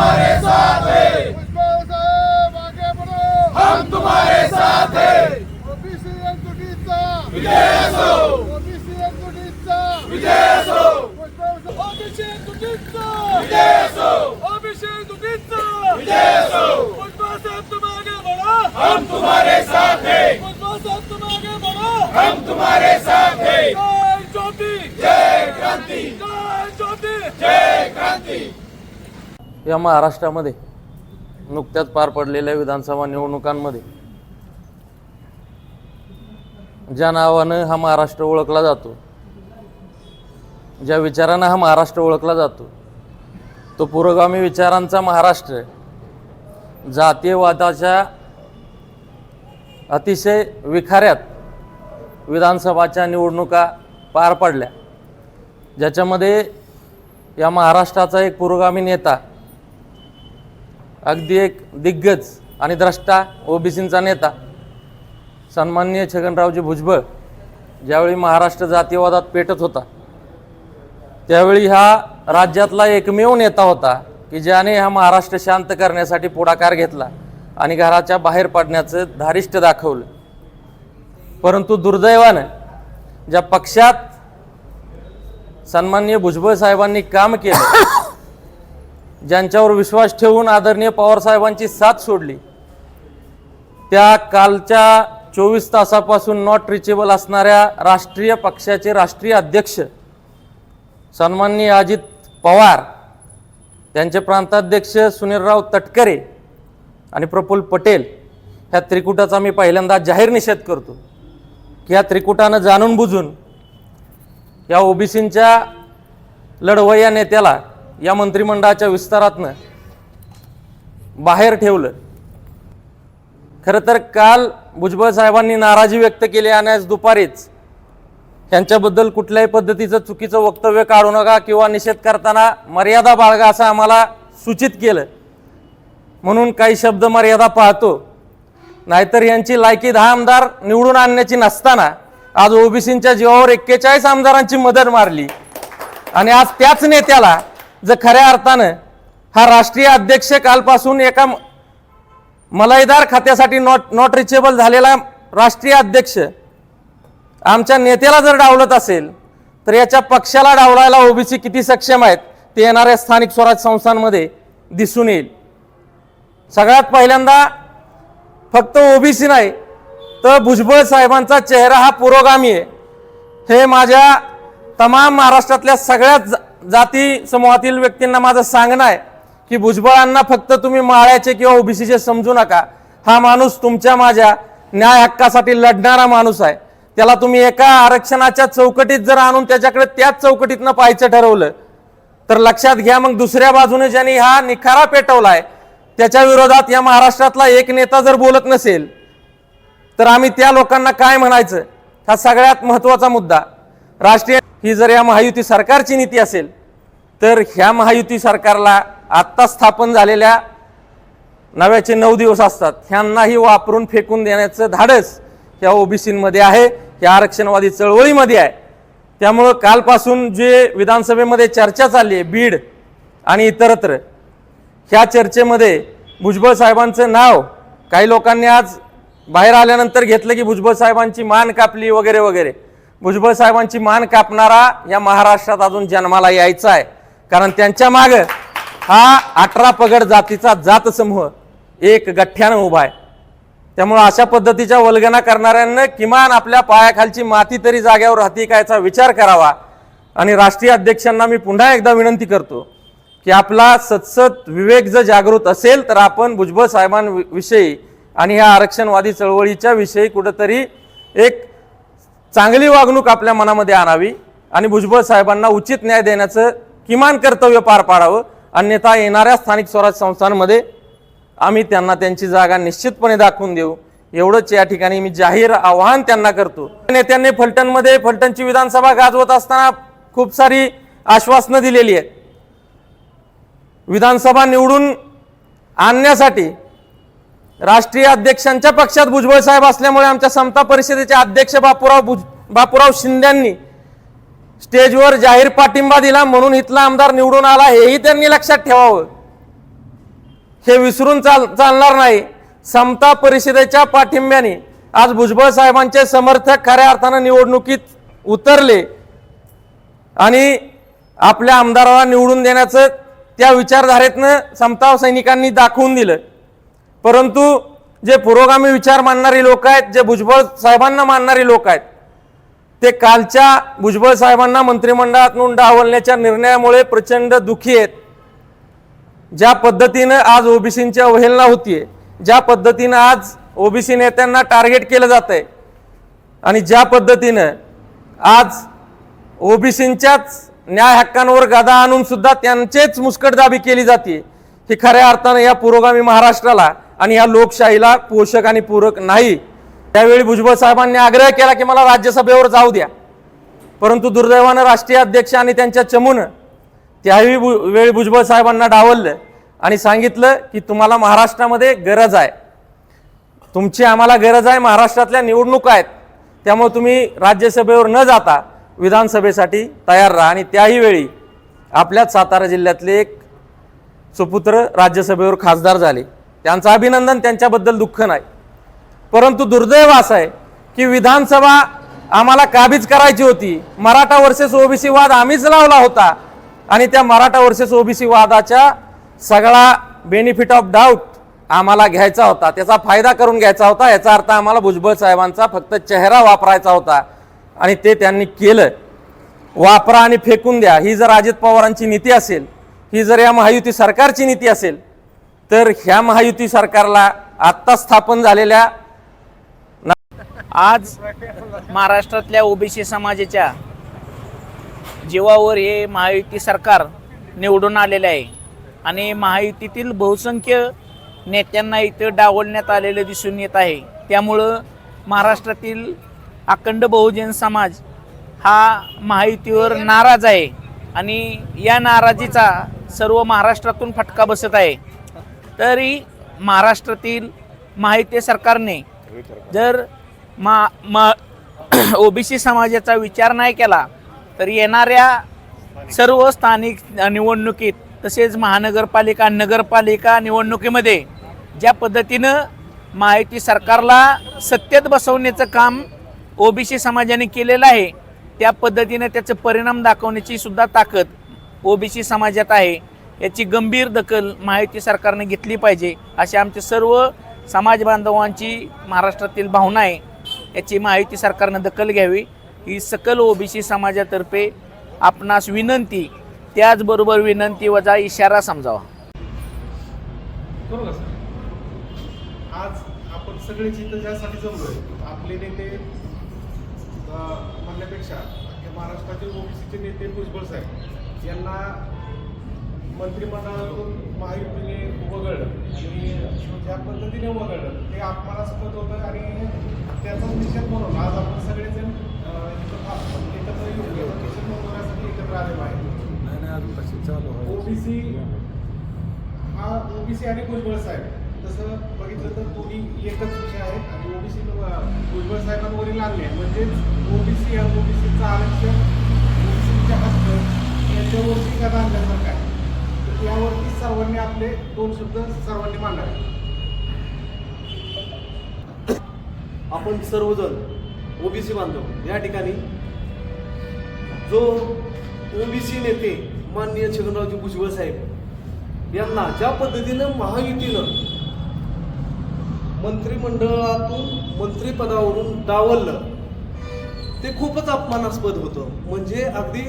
तुम्हारे साथ हैं। हम तुम्हारे साथ हैं। हम तुम्हारे साथ हम तुम्हारे साथ जय क्रांति। जय क्रांति। जय क्रांति। या महाराष्ट्रामध्ये नुकत्याच पार पडलेल्या विधानसभा निवडणुकांमध्ये ज्या नावानं हा महाराष्ट्र ओळखला जातो ज्या विचारानं हा महाराष्ट्र ओळखला जातो तो पुरोगामी विचारांचा महाराष्ट्र जातीयवादाच्या अतिशय विखाऱ्यात विधानसभाच्या निवडणुका पार पडल्या. ज्याच्यामध्ये या महाराष्ट्राचा एक पुरोगामी नेता अगदी एक दिग्गज आणि द्रष्टा ओबीसींचा नेता. सन्माननीय छगनरावजी भुजबळ ज्यावेळी महाराष्ट्र जातीयवादात पेटत होता त्यावेळी हा राज्यातला एकमेव नेता होता की ज्याने हा महाराष्ट्र शांत करण्यासाठी पुढाकार घेतला आणि घराच्या बाहेर पडण्याचं धारिष्ट दाखवलं. परंतु दुर्दैवानं ज्या पक्षात सन्माननीय भुजबळ साहेबांनी काम केलं ज्यांच्यावर विश्वास ठेवून आदरणीय पवार साहेबांची साथ सोडली. त्या कालच्या चोवीस तासापासून नॉट रिचेबल असणाऱ्या राष्ट्रीय पक्षाचे राष्ट्रीय अध्यक्ष सन्माननीय अजित पवार त्यांचे प्रांताध्यक्ष सुनीलराव तटकरे आणि प्रफुल्ल पटेल ह्या त्रिकुटाचा मी पहिल्यांदा जाहीर निषेध करतो की या त्रिकुटानं जाणून बुजून या ओबीसींच्या लढवय्या नेत्याला या मंत्रिमंडळाच्या विस्तारातनं बाहेर ठेवलं. खरं तर काल भुजबळ साहेबांनी नाराजी व्यक्त केली आणि आज दुपारीच यांच्याबद्दल कुठल्याही पद्धतीचं चुकीचं वक्तव्य काढू नका किंवा निषेध करताना मर्यादा बाळगा असं आम्हाला सूचित केलं. म्हणून काही शब्द मर्यादा पाहतो नाहीतर यांची लायकी दहा आमदार निवडून आणण्याची नसताना आज ओबीसींच्या जीवावर एक्केचाळीस आमदारांची मदत मारली. आणि आज त्याच नेत्याला जर खऱ्या अर्थानं हा राष्ट्रीय अध्यक्ष कालपासून एका मलाईदार खात्यासाठी नॉट नॉट रिचेबल झालेला राष्ट्रीय अध्यक्ष आमच्या नेत्याला जर डावलत असेल तर याच्या पक्षाला डावलायला ओबीसी किती सक्षम आहेत ते येणाऱ्या स्थानिक स्वराज संस्थांमध्ये दिसून येईल. सगळ्यात पहिल्यांदा फक्त ओबीसी नाही तर भुजबळ साहेबांचा चेहरा हा पुरोगामी आहे. हे माझ्या तमाम महाराष्ट्रातल्या सगळ्याच जाती समूहातील व्यक्तींना माझं सांगणं आहे की भुजबळांना फक्त तुम्ही माळ्याचे किंवा ओबीसीचे समजू नका. हा माणूस तुमच्या माझ्या न्याय हक्कासाठी लढणारा माणूस आहे. त्याला तुम्ही एका आरक्षणाच्या चौकटीत जर आणून त्याच्याकडे त्याच चौकटीतनं पाहायचं ठरवलं तर लक्षात घ्या मग दुसऱ्या बाजूने ज्यांनी हा निखारा पेटवलाय त्याच्या विरोधात या महाराष्ट्रातला एक नेता जर बोलत नसेल तर आम्ही त्या लोकांना काय म्हणायचं? हा सगळ्यात महत्त्वाचा मुद्दा. राष्ट्रीय ही जर या महायुती सरकारची नीती असेल तर ह्या महायुती सरकारला आत्ता स्थापन झालेल्या नव्याचे नऊ दिवस असतात. ह्यांनाही वापरून फेकून देण्याचं धाडस या ओबीसीमध्ये आहे या आरक्षणवादी चळवळीमध्ये आहे. त्यामुळं कालपासून जे विधानसभेमध्ये चर्चा चालली आहे बीड आणि इतरत्र ह्या चर्चेमध्ये भुजबळ साहेबांचं नाव काही लोकांनी आज बाहेर आल्यानंतर घेतलं की भुजबळ साहेबांची मान कापली वगैरे वगैरे. भुजबळ साहेबांची मान कापणारा या महाराष्ट्रात अजून जन्माला यायचा आहे. कारण त्यांच्या माग हा अठरा पगड जातीचा जात समूह एक गठ्ठ्यानं उभा आहे. त्यामुळं अशा पद्धतीच्या वल्गना करणाऱ्यांना किमान आपल्या पायाखालची माती तरी जाग्यावर राहते कायचा विचार करावा. आणि राष्ट्रीय अध्यक्षांना मी पुन्हा एकदा विनंती करतो की आपला सतसत विवेक जर जागृत असेल तर आपण भुजबळ साहेबांविषयी आणि ह्या आरक्षणवादी चळवळीच्या विषयी कुठंतरी एक चांगली वागणूक आपल्या मनामध्ये आणावी आणि भुजबळ साहेबांना उचित न्याय देण्याचं किमान कर्तव्य पार पाडावं. अन्यथा येणाऱ्या स्थानिक स्वराज संस्थांमध्ये आम्ही त्यांना त्यांची जागा निश्चितपणे दाखवून देऊ. एवढंच या ठिकाणी मी जाहीर आवाहन त्यांना करतो. नेत्यांनी फलटणमध्ये फलटणची विधानसभा गाजवत असताना खूप सारी आश्वासनं दिलेली आहेत. विधानसभा निवडून आणण्यासाठी राष्ट्रीय अध्यक्षांच्या पक्षात भुजबळ साहेब असल्यामुळे आमच्या समता परिषदेचे अध्यक्ष बापूराव भुज बापूराव शिंद्यांनी स्टेजवर जाहीर पाठिंबा दिला म्हणून इथला आमदार निवडून आला हेही त्यांनी लक्षात ठेवावं. हे विसरून चाल चालणार नाही. समता परिषदेच्या पाठिंब्याने आज भुजबळ साहेबांचे समर्थक खऱ्या अर्थानं निवडणुकीत उतरले आणि आपल्या आमदाराला निवडून देण्याचं त्या विचारधारेतनं समता सैनिकांनी दाखवून दिलं. परंतु जे पुरोगामी विचार मानणारी लोक आहेत जे भुजबळ साहेबांना मानणारी लोक आहेत ते कालच्या भुजबळ साहेबांना मंत्रिमंडळातून डावलण्याच्या निर्णयामुळे प्रचंड दुखी आहेत. ज्या पद्धतीनं आज ओबीसींची अवहेलना होतीये ज्या पद्धतीनं आज ओबीसी नेत्यांना टार्गेट केलं जात आहे आणि ज्या पद्धतीनं आज ओबीसींच्याच न्याय हक्कांवर गदा आणून सुद्धा त्यांचेच मुस्कटदाबी केली जाते ही खऱ्या अर्थानं या पुरोगामी महाराष्ट्राला आणि या लोकशाहीला पोषक आणि पूरक नाही. त्यावेळी भुजबळ साहेबांनी आग्रह केला की मला राज्यसभेवर जाऊ द्या. परंतु दुर्दैवानं राष्ट्रीय अध्यक्ष आणि त्यांच्या चमूनं त्याही भु वेळी भुजबळ साहेबांना डावललं आणि सांगितलं की तुम्हाला महाराष्ट्रामध्ये गरज आहे. तुमची आम्हाला गरज आहे महाराष्ट्रातल्या निवडणुका आहेत. त्यामुळे तुम्ही राज्यसभेवर न जाता विधानसभेसाठी तयार राहा आणि त्याही वेळी आपल्याच सातारा जिल्ह्यातले एक सुपुत्र राज्यसभेवर खासदार झाले. त्यांचं अभिनंदन त्यांच्याबद्दल दुःख नाही. परंतु दुर्दैव असं आहे की विधानसभा आम्हाला काबीज करायची होती. मराठा वर्सेस ओबीसी वाद आम्हीच लावला होता. आणि त्या मराठा वर्सेस ओबीसी वादाच्या सगळा बेनिफिट ऑफ डाऊट आम्हाला घ्यायचा होता. त्याचा फायदा करून घ्यायचा होता. याचा अर्थ आम्हाला भुजबळ साहेबांचा फक्त चेहरा वापरायचा होता. आणि ते त्यांनी केलं. वापरा आणि फेकून द्या. ही जर अजित पवारांची नीती असेल ही जर या महायुती सरकारची नीती असेल तर ह्या महायुती सरकारला आत्ता स्थापन झालेल्या आज महाराष्ट्रातल्या ओबीसी समाजाच्या जीवावर हे महायुती सरकार निवडून आलेलं आहे. आणि महायुतीतील बहुसंख्य नेत्यांना इथं डावलण्यात आलेलं दिसून येत आहे. त्यामुळं महाराष्ट्रातील अखंड बहुजन समाज हा महायुतीवर नाराज आहे. आणि या नाराजीचा सर्व महाराष्ट्रातून फटका बसत आहे. तरी महाराष्ट्रातील महायुती सरकारने. जर मा मा ओबीसी समाजाचा विचार नाही केला तर येणाऱ्या सर्व स्थानिक निवडणुकीत तसेच महानगरपालिका नगरपालिका निवडणुकीमध्ये ज्या पद्धतीनं माहिती सरकारला सत्तेत बसवण्याचं काम ओबीसी समाजाने केलेलं आहे त्या पद्धतीने त्याचे परिणाम दाखवण्याची सुद्धा ताकद ओबीसी समाजात आहे. याची गंभीर दखल माहिती सरकारने घेतली पाहिजे अशी आमची सर्व समाज बांधवांची महाराष्ट्रातील भावना आहे. याची माहिती सरकारनं दखल घ्यावी. ही सकल ओबीसी समाजातर्फे आपणास विनंती त्याचबरोबर विनंती वजा इशारा समजावा. बरोबर आज आपण सगळे इथं ज्यासाठी जमलोय आपले नेते म्हणण्यापेक्षा महाराष्ट्रातील ओबीसीचे नेते भुजबळ साहेब यांना मंत्रिमंडळातून महायुतीने वगळलं आणि ज्या पद्धतीने वगळलं ते अपमानास्पद होतं आणि त्याचा निषेध म्हणून आज आपण सगळेजण. एकत्र येऊन याचा निषेध नोंदवण्यासाठी एकत्र आलेलो आहे. ओबीसी हा ओबीसी आणि भुजबळ साहेब. तसं बघितलं तर दोन्ही एकच विषय आहे आणि ओबीसी भुजबळ साहेबांवरील आणले म्हणजेच ओबीसी आणि ओबीसीचं आरक्षण ओबीसीचे हक्क यांच्यावरती का आणल्यासारखं आहे यावरती सर्वांनी आपले दोन शब्द सर्वांनी मांडावे. आपण सर्वजण ओबीसी बांधव. या ठिकाणी जो ओबीसी नेते माननीय छगनरावजी भुजबळ साहेब यांना ज्या पद्धतीनं महायुतीनं मंत्रिमंडळातून मंत्रिपदावरून डावललं ते खूपच अपमानास्पद होतं. म्हणजे अगदी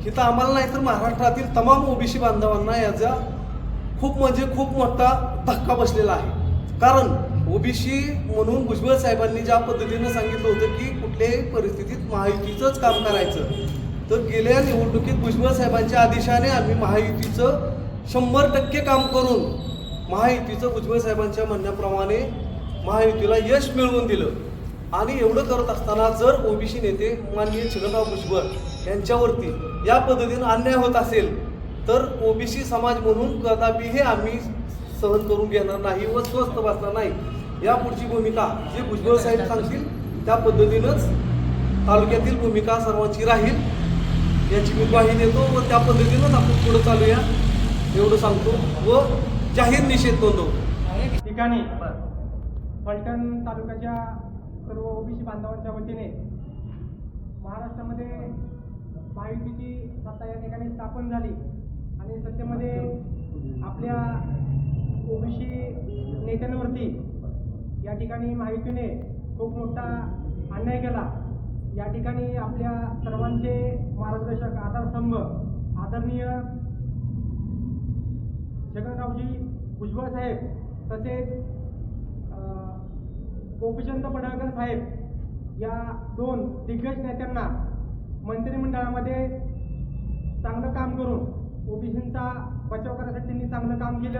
हे इथं आम्हाला नाही तर महाराष्ट्रातील तमाम ओबीसी बांधवांना याचा खूप म्हणजे खूप मोठा धक्का बसलेला आहे. कारण ओबीसी म्हणून भुजबळ साहेबांनी ज्या पद्धतीनं सांगितलं होतं की कुठल्याही परिस्थितीत महायुतीचंच काम करायचं. तर गेल्या निवडणुकीत भुजबळ साहेबांच्या आदेशाने आम्ही महायुतीचं शंभर टक्के काम करून महायुतीचं भुजबळ साहेबांच्या म्हणण्याप्रमाणे महायुतीला यश मिळवून दिलं. आणि एवढं करत असताना जर ओबीसी नेते माननीय छगनराव भुजबळ यांच्यावरती या पद्धतीनं अन्याय होत असेल तर ओबीसी समाज म्हणून कदापि हे आम्ही सहन करून घेणार नाही व स्वस्थ बसणार नाही. या पुढची भूमिका जे भुजबळ साहेब सांगतील त्या पद्धतीनंच तालुक्यातील भूमिका सर्वांची राहील याची मी ग्वाही देतो व त्या पद्धतीनंच आपण पुढं चालूया एवढं सांगतो व जाहीर निषेध नोंदवतो. ठिकाणी फलटण तालुक्याच्या सर्व ओबीसी बांधवांच्या वतीने महाराष्ट्रामध्ये महायुतीची सत्ता या ठिकाणी स्थापन झाली. आणि सत्तेमध्ये आपल्या ओबीसी नेत्यांवरती या ठिकाणी महायुतीने खूप मोठा अन्याय केला. या ठिकाणी आपल्या सर्वांचे मार्गदर्शक आधारस्तंभ आदरणीय जगनरावजी भुजबळ साहेब तसेच गोपीचंद पडळकर साहेब या दोन दिग्गज नेत्यांना मंत्रिमंडळामध्ये चांगलं काम करून ओबीसींचा बचाव करण्यासाठी त्यांनी चांगलं काम केलं.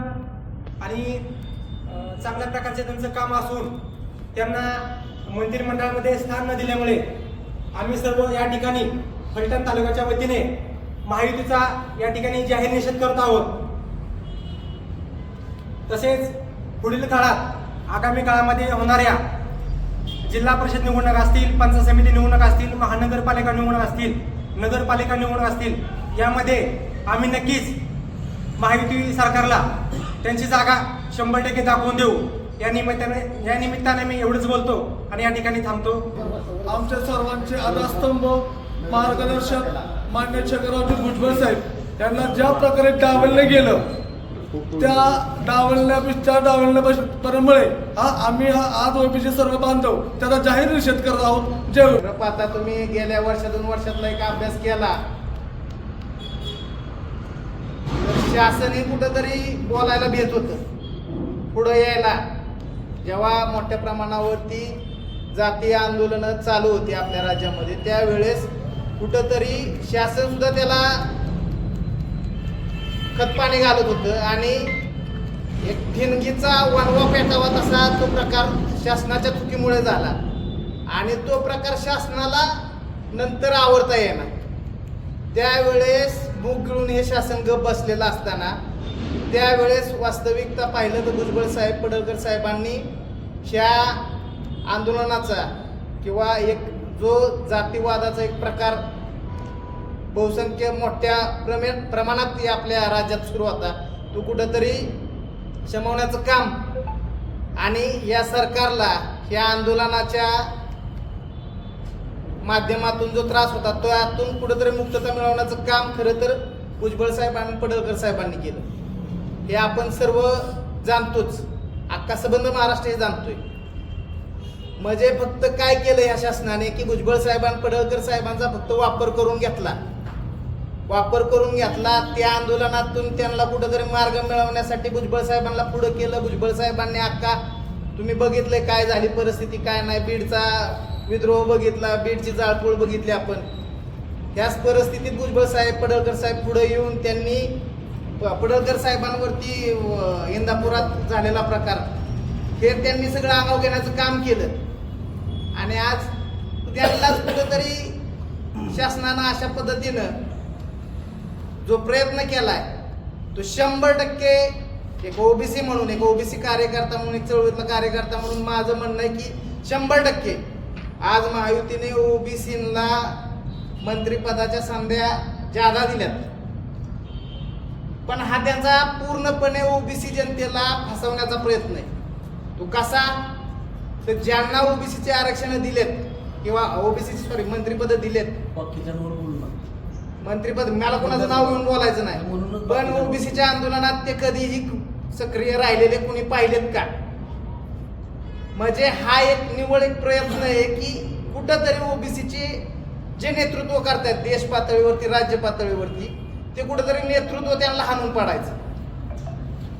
आणि चांगल्या प्रकारचे त्यांचं काम असून त्यांना मंत्रिमंडळामध्ये स्थान न दिल्यामुळे आम्ही सर्व या ठिकाणी फलटण तालुक्याच्या वतीने महायुतीचा या ठिकाणी जाहीर निषेध करत आहोत. तसेच पुढील काळात आगामी काळामध्ये होणाऱ्या जिल्हा परिषद निवडणूक असतील पंचायत समिती निवडणूक असतील महानगरपालिका निवडणूक असतील नगरपालिका निवडणूक असतील यामध्ये आम्ही नक्कीच महायुती सरकारला त्यांची जागा शंभर टक्के दाखवून देऊ. या निमित्ताने या निमित्ताने मी एवढंच बोलतो आणि या ठिकाणी थांबतो. आमच्या सर्वांचे आधारस्तंभ मार्गदर्शक मान्य शंकररावजी भुजबळ साहेब यांना ज्या प्रकारे डावललं गेलं त्या डावलण्यापेक्षा डावलण्यामुळे हा आम्ही हा आज ओबीसी सर्व बांधव त्याचा जाहीर निषेध करत आहोत. जय हिंद. आता तुम्ही गेल्या वर्षा दोन वर्षातला एक अभ्यास केला? तर शासनही कुठंतरी बोलायला भेट होतं. पुढं यायला. जेव्हा मोठ्या प्रमाणावरती जातीय आंदोलनं चालू होती आपल्या राज्यामध्ये त्यावेळेस कुठंतरी शासन सुद्धा त्याला खतपाणी घालत होतं आणि एक ठिणगीचा वणवा पेटावा तसा तो प्रकार शासनाच्या चुकीमुळे झाला. आणि तो प्रकार शासनाला नंतर आवडता येणार त्यावेळेस मूग गिळून हे शासन गप बसलेलं असताना त्यावेळेस वास्तविकता पाहिलं तर भुजबळ साहेब पडळकर साहेबांनी ह्या आंदोलनाचा किंवा एक जो जातीवादाचा एक प्रकार बहुसंख्य मोठ्या प्रमे प्रमाणात आपल्या राज्यात सुरू होता. तो कुठंतरी शमवण्याचं काम आणि या सरकारला या आंदोलनाच्या माध्यमातून जो त्रास होता तो यातून कुठंतरी मुक्तता मिळवण्याचं काम खरं तर भुजबळ साहेब आणि पडळकर साहेबांनी केलं. हे आपण सर्व जाणतोच. अख्खा सबंध महाराष्ट्र हे जाणतोय. म्हणजे फक्त काय केलं या शासनाने की भुजबळ साहेबां पडळकर साहेबांचा फक्त वापर करून घेतला. वापर करून घेतला त्या आंदोलनातून त्यांना कुठंतरी मार्ग मिळवण्यासाठी भुजबळ साहेबांना पुढं केलं. भुजबळ साहेबांनी अख्खा तुम्ही बघितलंय काय झाली परिस्थिती काय नाही. बीडचा विद्रोह बघितला बीडची जाळपोळ बघितली आपण. त्याच परिस्थितीत भुजबळ साहेब पडळकर साहेब पुढे येऊन त्यांनी पडळकर साहेबांवरती इंदापुरात झालेला प्रकार. हे त्यांनी सगळं आगाव घेण्याचं काम केलं. आणि आज त्यांनाच कुठंतरी शासनानं अशा पद्धतीनं जो प्रयत्न केलाय तो शंभर टक्के एक ओबीसी म्हणून एक ओबीसी कार्यकर्ता म्हणून एक चळवळीतला कार्यकर्ता म्हणून माझं म्हणणं आहे की शंभर टक्के आज महायुतीने ओबीसीला मंत्रिपदाच्या संध्या जादा दिल्यात. पण हा त्यांचा पूर्णपणे ओबीसी जनतेला फसवण्याचा प्रयत्न आहे. तो कसा? तर ज्यांना ओबीसीचे आरक्षण दिलेत किंवा ओबीसी सॉरी मंत्रिपद दिलेत मंत्रिपद मला कोणाचं नाव घेऊन बोलायचं नाही. पण ओबीसीच्या आंदोलनात ते कधीही सक्रिय राहिलेले कोणी पाहिलेत का? म्हणजे हा एक निवड एक प्रयत्न आहे की कुठंतरी ओबीसीचे जे नेतृत्व करतायत देश पातळीवरती राज्य पातळीवरती ते कुठंतरी नेतृत्व त्यांना हाणून पाडायचं.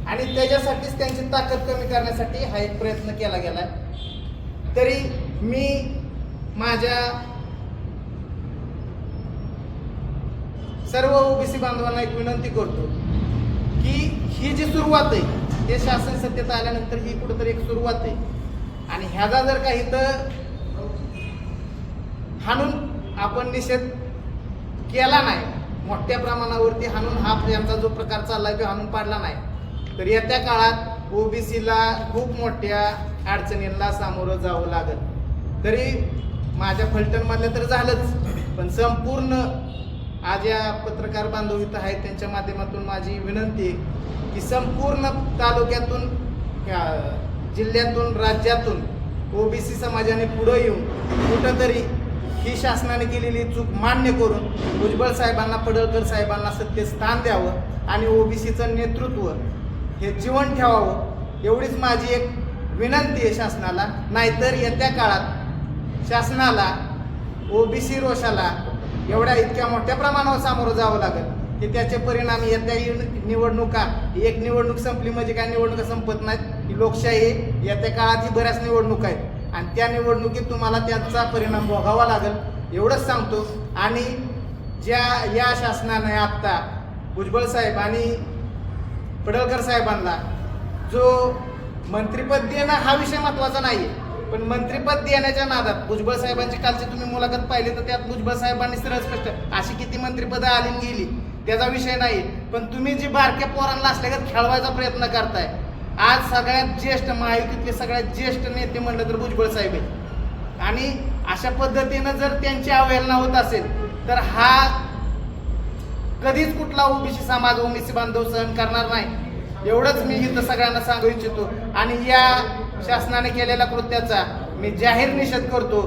आणि त्याच्यासाठीच त्यांची ताकद कमी करण्यासाठी हा एक प्रयत्न केला गेलाय. तरी मी माझ्या सर्व ओबीसी बांधवांना एक विनंती करतो की ही जी सुरुवात आहे हे शासन सत्तेत आल्यानंतर ही कुठंतरी एक सुरुवात आहे. आणि ह्याचा जर काही तर हाणून आपण निषेध केला नाही मोठ्या प्रमाणावरती हाणून हा यांचा जो प्रकार चाललाय तो हाणून पाडला नाही तर येत्या काळात ओबीसीला खूप मोठ्या अडचणींना सामोरं जावं लागत तरी माझ्या फलटणमधलं तर झालंच पण संपूर्ण आज या पत्रकार बांधव इथं आहेत. त्यांच्या माध्यमातून माझी विनंती आहे की संपूर्ण तालुक्यातून जिल्ह्यातून राज्यातून ओबीसी समाजाने पुढं येऊन कुठंतरी ही शासनाने केलेली चूक मान्य करून भुजबळ साहेबांना पडळकर साहेबांना सत्य स्थान द्यावं आणि ओबीसीचं नेतृत्व हे जीवन ठेवावं एवढीच माझी एक विनंती आहे शासनाला. नाहीतर येत्या काळात शासनाला ओबीसी रोषाला एवढ्या इतक्या मोठ्या प्रमाणावर सामोरं जावं लागेल की त्याचे परिणाम येत्या निवडणुका एक निवडणूक संपली म्हणजे काय निवडणुका संपत नाहीत ही लोकशाही येत्या काळात ही बऱ्याच निवडणुका आहेत. आणि त्या निवडणुकीत तुम्हाला त्यांचा परिणाम भोगावा लागेल एवढंच सांगतो. आणि ज्या या शासनाने आत्ता भुजबळ साहेब आणि पडळकर साहेबांना जो मंत्रिपद देणं हा विषय महत्त्वाचा नाही आहे पण मंत्रीपद देण्याच्या नादात भुजबळ साहेबांची कालची तुम्ही मुलाखत पाहिली तर त्यात भुजबळ साहेबांनी सरळ स्पष्ट अशी किती मंत्रिपदं आली गेली त्याचा विषय नाही. पण तुम्ही जी बारक्या पोरांना असल्यागत खेळवायचा प्रयत्न करताय आज सगळ्यात ज्येष्ठ महायुतीतले सगळ्यात ज्येष्ठ नेते म्हणलं तर भुजबळ साहेब आहेत. आणि अशा पद्धतीनं जर त्यांची अवहेलना होत असेल तर हा कधीच कुठला ओबीसी समाज ओबीसी बांधव सहन करणार नाही. एवढंच मी इथं सगळ्यांना सांगू इच्छितो. आणि या शासनाने केलेल्या कृत्याचा मी जाहीर निषेध करतो.